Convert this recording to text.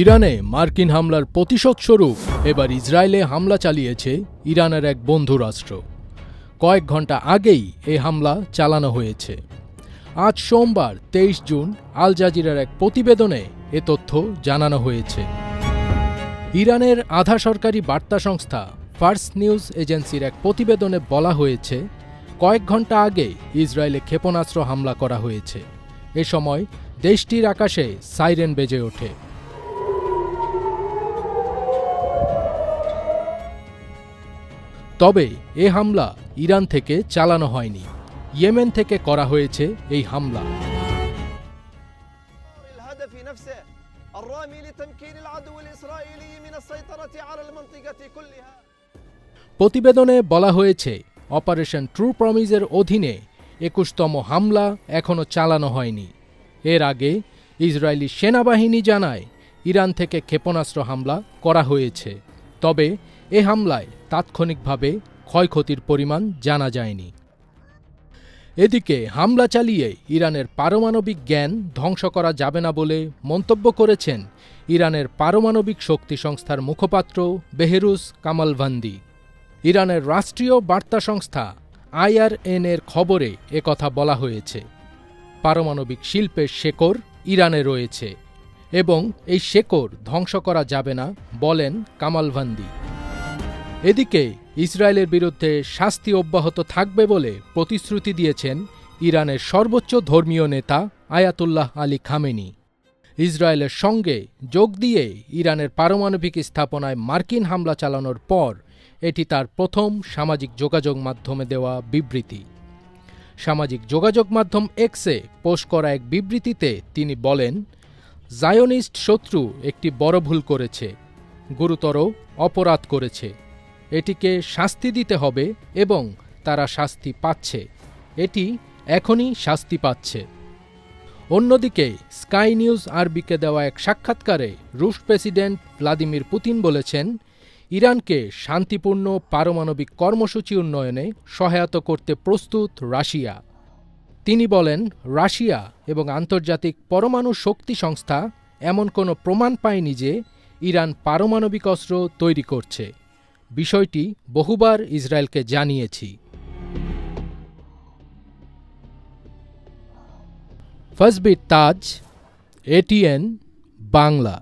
ইরানে মার্কিন হামলার প্রতিশোধ স্বরূপ এবার ইসরায়েলে হামলা চালিয়েছে ইরানের এক বন্ধু রাষ্ট্র। কয়েক ঘণ্টা আগেই এ হামলা চালানো হয়েছে। আজ সোমবার, তেইশ জুন, আল জাজিরার এক প্রতিবেদনে এ তথ্য জানানো হয়েছে। ইরানের আধা সরকারি বার্তা সংস্থা ফার্স নিউজ এজেন্সির এক প্রতিবেদনে বলা হয়েছে, কয়েক ঘণ্টা আগে ইসরায়েলে ক্ষেপণাস্ত্র হামলা করা হয়েছে। এ সময় দেশটির আকাশে সাইরেন বেজে ওঠে। তবে এ হামলা ইরান থেকে চালানো হয়নি। ইয়েমেন থেকে করা হয়েছে এই হামলা। প্রতিবেদনে বলা হয়েছে অপারেশন ট্রু প্রমিজের অধীনে একুশতম হামলা এখনও চালানো হয়নি। এর আগে ইসরায়েলি সেনাবাহিনী জানায় ইরান থেকে ক্ষেপণাস্ত্র হামলা করা হয়েছে। তবে এ হামলায় তাৎক্ষণিকভাবে ক্ষয়ক্ষতির পরিমাণ জানা যায়নি। এদিকে হামলা চালিয়ে ইরানের পারমাণবিক জ্ঞান ধ্বংস করা যাবে না বলে মন্তব্য করেছেন ইরানের পারমাণবিক শক্তি সংস্থার মুখপাত্র বেহেরুস কামালভান্দি। ইরানের রাষ্ট্রীয় বার্তা সংস্থা আইআরএন এর খবরে একথা বলা হয়েছে। পারমাণবিক শিল্পের শেকড় ইরানে রয়েছে এবং এই শেকড় ধ্বংস করা যাবে না বলেন কামালভান্দি। এদিকে, ইসরায়েলের বিরুদ্ধে শাস্তি অব্যাহত থাকবে বলে প্রতিশ্রুতি দিয়েছেন ইরানের সর্বোচ্চ ধর্মীয় নেতা আয়াতুল্লাহ আলী খামেনি। ইসরায়েলের সঙ্গে যোগ দিয়ে ইরানের পারমাণবিক স্থাপনায় মার্কিন হামলা চালানোর পর এটি তার প্রথম সামাজিক যোগাযোগ মাধ্যমে দেওয়া বিবৃতি। সামাজিক যোগাযোগ মাধ্যম এক্সে পোস্ট করা এক বিবৃতিতে তিনি বলেন, জায়োনিস্ট শত্রু একটি বড় ভুল করেছে, গুরুতর অপরাধ করেছে। এটিকে শাস্তি দিতে হবে এবং তারা শাস্তি পাচ্ছে। এটি এখনই শাস্তি পাচ্ছে। অন্যদিকে, স্কাই নিউজ আরবিকে দেওয়া এক সাক্ষাৎকারে রুশ প্রেসিডেন্ট ভ্লাদিমির পুতিন বলেছেন, ইরানকে শান্তিপূর্ণ পারমাণবিক কর্মসূচি উন্নয়নে সহায়তা করতে প্রস্তুত রাশিয়া। তিনি বলেন, রাশিয়া এবং আন্তর্জাতিক পরমাণু শক্তি সংস্থা এমন কোনো প্রমাণ পায়নি যে ইরান পারমাণবিক অস্ত্র তৈরি করছে। বিষয়টি বহুবার ইসরায়েলকে জানিয়েছি। ফজবি তাজ এটিএন বাংলা।